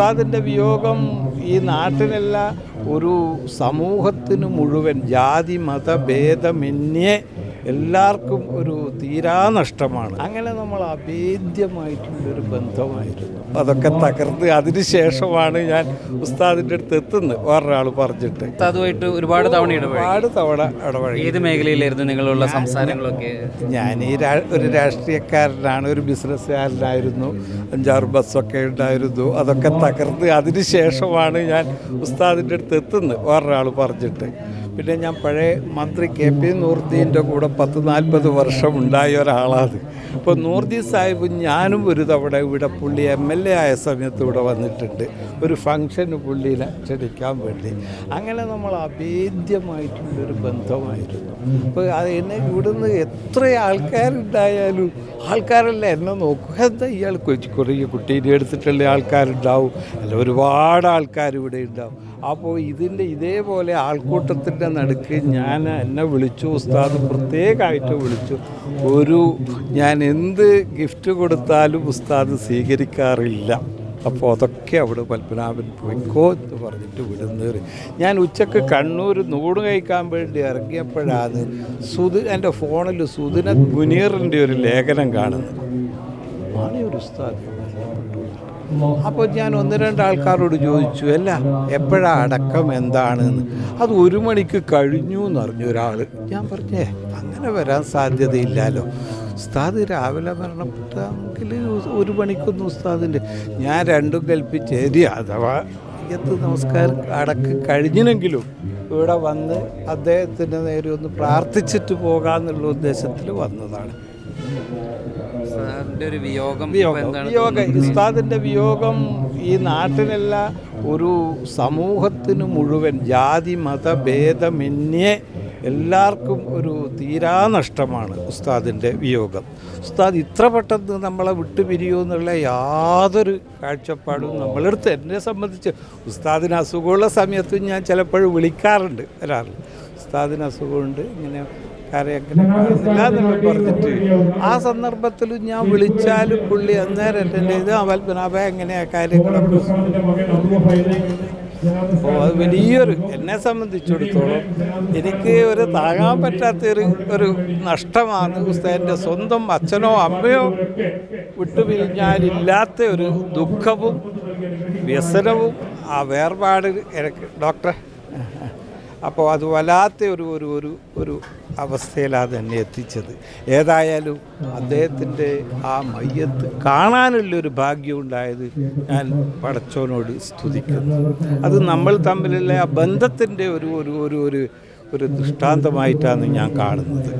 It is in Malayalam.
ഉസ്താദിന്റെ വിയോഗം ഈ നാട്ടിലല്ല ഒരു സമൂഹത്തിന് മുഴുവൻ ജാതി മത ഭേദമന്യേ എല്ലാവർക്കും ഒരു തീരാ നഷ്ടമാണ്. അങ്ങനെ നമ്മൾ അഭേദ്യമായിട്ടുള്ളൊരു ബന്ധമായിരുന്നു. അതൊക്കെ തകർന്ന് അതിനുശേഷമാണ് ഞാൻ ഉസ്താദിന്റെ അടുത്ത് എത്തുന്നത് വേറൊരാൾ പറഞ്ഞിട്ട്. അതുമായിട്ട് ഒരുപാട് തവണ ഒരുപാട് തവണ ഇടപഴകി. ഏത് മേഖലയിലായിരുന്നു നിങ്ങളുള്ള സംസാരങ്ങളൊക്കെ? ഞാൻ ഈ ഒരു രാഷ്ട്രീയക്കാരനാണ് ഒരു ബിസിനസ്സുകാരനായിരുന്നു അഞ്ചാറ് ബസ്സൊക്കെ ഉണ്ടായിരുന്നു അതൊക്കെ തകർന്ന് അതിനുശേഷമാണ് ഞാൻ ഉസ്താദിന്റെ അടുത്ത് എത്തുന്നത് വേറൊരാൾ പറഞ്ഞിട്ട്. പിന്നെ ഞാൻ പഴയ മന്ത്രി കെ പി നൂർദ്ദീന്റെ കൂടെ പത്ത് നാൽപ്പത് വർഷം ഉണ്ടായ ഒരാളാണ്. അപ്പോൾ നൂർദി സാഹിബ് ഞാനും ഒരു തവണ ഇവിടെ പുള്ളി എം എൽ എ ആയ സമയത്ത് ഇവിടെ വന്നിട്ടുണ്ട്. ഒരു ഫംഗ്ഷന് പുള്ളിനെ ക്ഷണിക്കാൻ വേണ്ടി. അങ്ങനെ നമ്മൾ അഭേദ്യമായിട്ടുള്ളൊരു ബന്ധമായിരുന്നു. അപ്പോൾ അത് എന്നെ ഇവിടുന്ന് എത്ര ആൾക്കാരുണ്ടായാലും ആൾക്കാരെല്ലാം എന്നെ നോക്കും. എന്താ ഇയാൾ കൊച്ചു കുറേ കുട്ടീനെ എടുത്തിട്ടുള്ള ആൾക്കാരുണ്ടാവും. അല്ല ഒരുപാട് ആൾക്കാർ ഇവിടെ ഉണ്ടാവും. അപ്പോൾ ഇതിന്റെ ഇതേപോലെ ആൾക്കൂട്ടത്തിന്റെ നടുക്ക് ഞാൻ എന്നെ വിളിച്ചു ഉസ്താദ് പ്രത്യേകമായിട്ട് വിളിച്ചു. ഒരു ഞാൻ എന്ത് ഗിഫ്റ്റ് കൊടുത്താലും ഉസ്താദ് സ്വീകരിക്കാറില്ല. അപ്പോൾ അതൊക്കെ അവിടെ പത്മനാഭൻ പോയിക്കോ എന്ന് പറഞ്ഞിട്ട് വിടുന്നേറി ഞാൻ ഉച്ചയ്ക്ക് കണ്ണൂർ നൂട് കഴിക്കാൻ വേണ്ടി ഇറങ്ങിയപ്പോഴാണ് സുധി എന്റെ ഫോണിൽ സുധിന മുനീറിന്റെ ഒരു ലേഖനം കാണുന്നത്. ഒരു ഉസ്താദ്. അപ്പോൾ ഞാൻ ഒന്ന് രണ്ട് ആൾക്കാരോട് ചോദിച്ചു അല്ല എപ്പോഴാ അടക്കം എന്താണെന്ന്? അത് ഒരു മണിക്ക് കഴിഞ്ഞു എന്ന് പറഞ്ഞു ഒരാൾ ഞാൻ പറഞ്ഞേ അങ്ങനെ വരാൻ സാധ്യതയില്ലല്ലോ. ഉസ്താദ് രാവിലെ മരണപ്പെട്ടെങ്കിൽ ഒരു മണിക്കൊന്നും ഉസ്താദിന്റെ ഞാൻ രണ്ടും കൽപ്പിച്ച് ശരി അഥവാ എത്ത് നമസ്കാരം അടക്ക് കഴിഞ്ഞിനെങ്കിലും ഇവിടെ വന്ന് അദ്ദേഹത്തിന്റെ നേരെ ഒന്ന് പ്രാർത്ഥിച്ചിട്ട് പോകാമെന്നുള്ള ഉദ്ദേശത്തിൽ വന്നതാണ്. വിയോഗം ഉസ്താദിന്റെ വിയോഗം ഈ നാട്ടിലല്ല ഒരു സമൂഹത്തിന് മുഴുവൻ ജാതി മത ഭേദമന്യേ എല്ലാവർക്കും ഒരു തീരാ നഷ്ടമാണ് ഉസ്താദിന്റെ വിയോഗം. ഉസ്താദ് ഇത്ര പെട്ടെന്ന് നമ്മളെ വിട്ടുപിരിയുമോ എന്നുള്ള യാതൊരു കാഴ്ചപ്പാടും നമ്മളെടുത്ത് എന്നെ സംബന്ധിച്ച് ഉസ്താദിന് അസുഖമുള്ള സമയത്തും ഞാൻ ചിലപ്പോഴും വിളിക്കാറുണ്ട് വരാറുണ്ട് ഉസ്താദിന് അസുഖമുണ്ട് ഇങ്ങനെ കാര്യം എങ്ങനെ കാണുന്നില്ല എന്നൊക്കെ പറഞ്ഞിട്ട് ആ സന്ദർഭത്തിലും ഞാൻ വിളിച്ചാലും പുള്ളി അന്നേരം എന്റെ ഇത് അവൽപ്പനാഭ എങ്ങനെയാ കാര്യങ്ങളൊക്കെ അപ്പോൾ അത് വലിയൊരു എന്നെ സംബന്ധിച്ചിടത്തോളം എനിക്ക് ഒരു താങ്ങാൻ പറ്റാത്തൊരു ഒരു നഷ്ടമാണ് ഉസ്താദിന്റെ സ്വന്തം അച്ഛനോ അമ്മയോ വിട്ടുപിരിഞ്ഞാലില്ലാത്ത ഒരു ദുഃഖവും വ്യസനവും ആ വേർപാട് എനിക്ക്. ഡോക്ടറെ അപ്പോൾ അത് വല്ലാത്ത ഒരു ഒരു ഒരു ഒരു അവസ്ഥയിലാണ് എന്നെ എത്തിച്ചത്. ഏതായാലും അദ്ദേഹത്തിന്റെ ആ മയ്യത്ത് കാണാനുള്ളൊരു ഭാഗ്യം ഉണ്ടായത് ഞാൻ പടച്ചോനോട് സ്തുതിക്കുന്നു. അത് നമ്മൾ തമ്മിലുള്ള ആ ബന്ധത്തിന്റെ ഒരു ഒരു ഒരു ഒരു ദൃഷ്ടാന്തമായിട്ടാണ് ഞാൻ കാണുന്നത്.